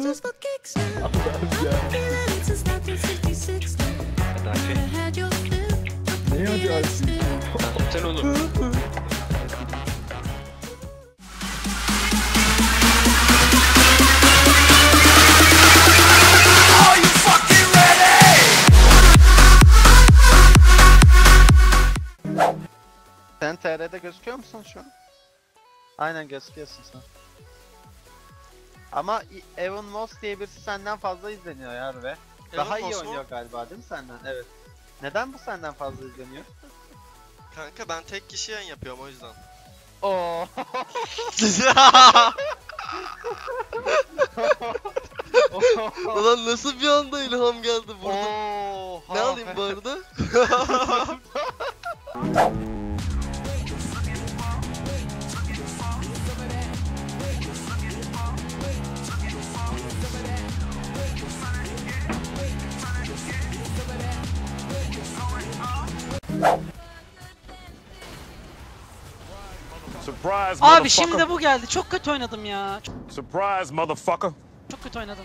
Ne hadi Alp'in? Sen oğlum. Sen TR'de gözüküyor musun şu an? Aynen gözüküyorsun sen. Ama Evan Moss diye birisi senden fazla izleniyor ya Harbi. Daha iyi Moss mu? oynuyor galiba değil mi senden? Evet. Neden bu senden fazla izleniyor? Kanka ben tek kişi yayın yapıyorum o yüzden. Oo. Ulan nasıl bir anda ilham geldi burada? Oo. Ne alayım bu arada? Surprise, Abi şimdi bu geldi. Çok kötü oynadım ya. Çok, Surprise, motherfucker. çok kötü oynadım.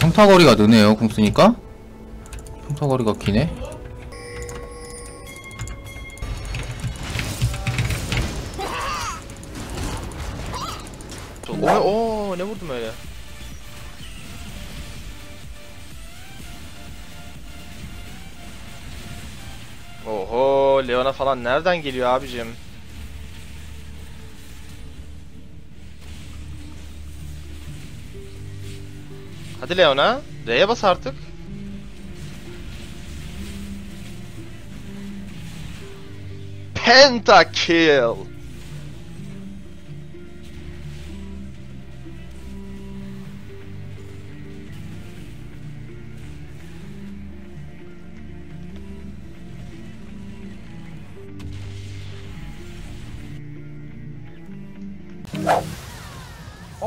평타거리가 느네요 궁 쓰니까 평타거리가 기네 Oo, oo ne vurdum öyle? Oho Leona falan nereden geliyor abicim? Hadi Leona, R'ye bas artık. Pentakill.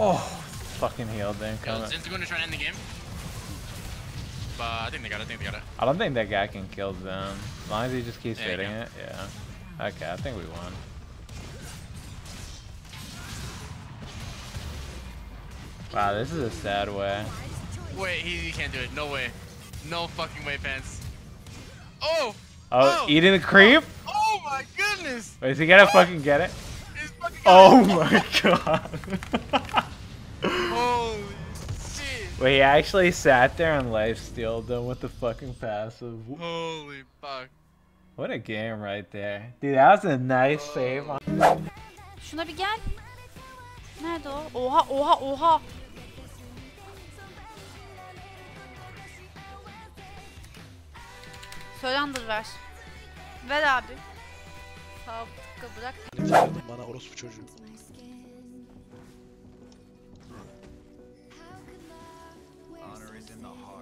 Oh, fucking healed didn't come. Zin's going to try and end the game. But I think they got it. I think they got it. I don't think that guy can kill them. As long as he just keeps hitting it, yeah. Okay, I think we won. Wow, this is a sad way. Wait, he, he can't do it. No way. No fucking way, Pants. Oh! Oh, Oh! eating the creep? Oh, oh my goodness! Wait, is he gonna fucking get it? Fucking Oh my god. Wait, he actually sat there and life stealed them with the fucking passive. Holy fuck. What a game right there. Dude, that was a nice save. on- Şuna bir gel. Nerede o? Oha oha oha. Surrender ver. Ver abi. Sağ bırak. bana orospu çocuğu. in the heart.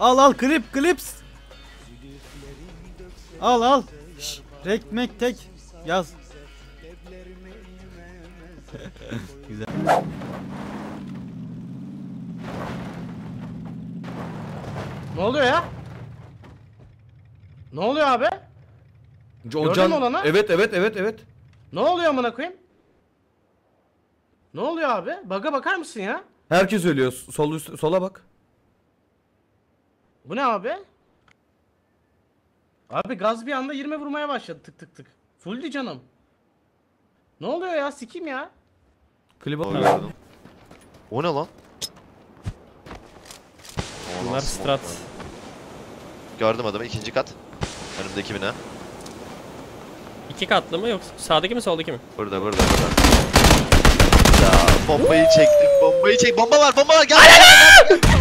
Al al klip klips. Al al. Şş, Rekmek tek yaz. Ne oluyor ya? Ne oluyor abi? Gördün mü olanı? Evet evet evet evet. Ne oluyor amına koyayım? Ne oluyor abi? Baga bakar mısın ya? Herkes ölüyor. Sol üst, sola bak. Bu ne abi? Abi gaz bir anda 20 vurmaya başladı tık tık tık. Fulldi canım. Ne oluyor ya? Sikim ya. Klip al. Gördüm. O ne lan? O Bunlar strat. Gördüm adamı ikinci kat. Önümdeki bina. İki katlı mı yoksa sağdaki mi soldaki mi? Burada burada burada. Ya bombayı çektim bombayı çek. Bomba var bomba var gel. gel, gel.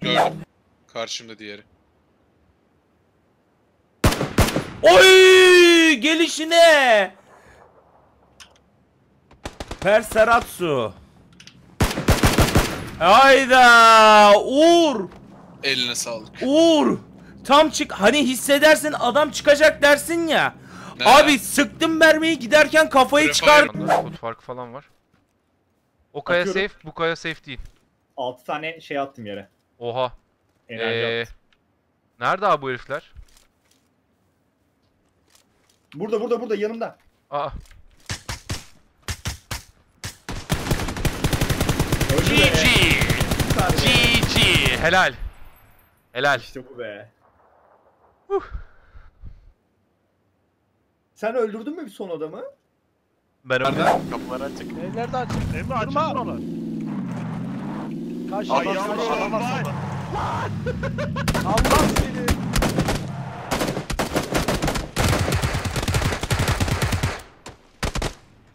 Gördüm. Karşımda diğeri. Oy gelişine. Perseratsu. Hayda Uğur Eline sağlık. Uğur tam çık hani hissedersin adam çıkacak dersin ya. Ne? Abi sıktım mermiyi giderken kafayı çıkar. Kod farkı falan var. O kaya Atıyorum. safe, bu kaya safe değil. 6 tane şey attım yere. Oha. Ee, nerede abi bu herifler? Burada burada burada yanımda. Aa. GG. GG. Helal. Helal. İşte bu be. Sen öldürdün mü bir son adamı? Ben öldüm. Kapıları açık. Evlerde açık. Emre açık onu. Kaç Ay adam sana- adama solda. Allah seni.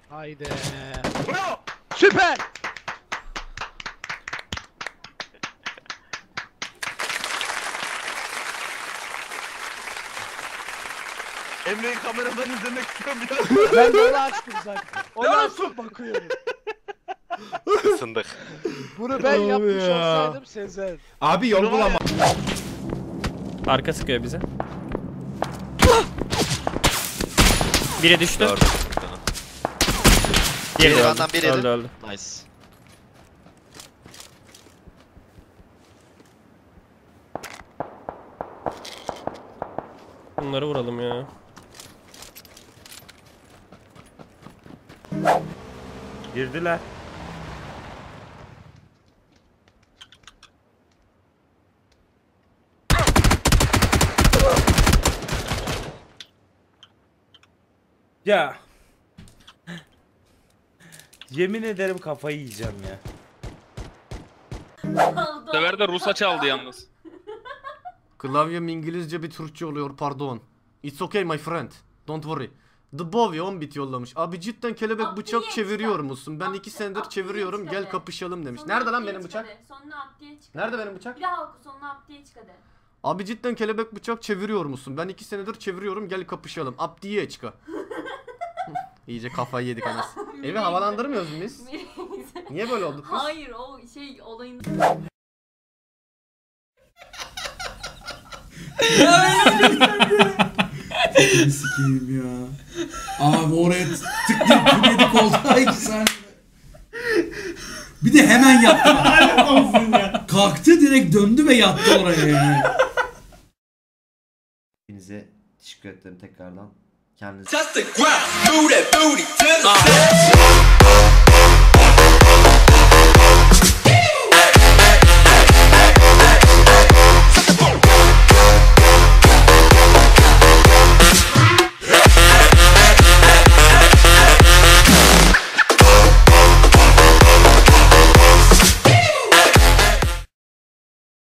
Haydi. Süper. Emre'yi kameradan izlemek istiyorum ya. Ben de onu açtım zaten. Onu açtım bakıyorum. Isındık. Bunu ben Abi yapmış ya. olsaydım Sezer. Abi yol bulama. Arka sıkıyor bize. Biri düştü. Gördüm. Diğeri de Biri öldü. benden biri. Öldü öldü. Nice. Bunları vuralım ya. Girdiler. Ya. Yemin ederim kafayı yiyeceğim ya. Sever de Rus'a çaldı yalnız. Klavyem İngilizce bir Türkçe oluyor pardon. It's okay my friend. Don't worry. The Bowie 10 bit yollamış. Abi cidden kelebek bıçak çeviriyor musun? Ben iki senedir çeviriyorum gel kapışalım demiş. Nerede lan benim bıçak? Sonuna at diye çık. Nerede benim bıçak? Bir daha oku sonuna at diye çık hadi. Abi cidden kelebek bıçak çeviriyor musun? Ben iki senedir çeviriyorum gel kapışalım. Abdiye çıka. İyice kafayı yedik anas. Evi havalandırmıyoruz biz? Niye böyle olduk biz? Hayır o şey olayın. Sikeyim ya. Abi oraya tıklayıp yedik oldu iki saniye. Bir de hemen yattı. Kalktı direkt döndü ve yattı oraya yani. Hepinize teşekkür ederim tekrardan. Kendinize Just the ground, booty the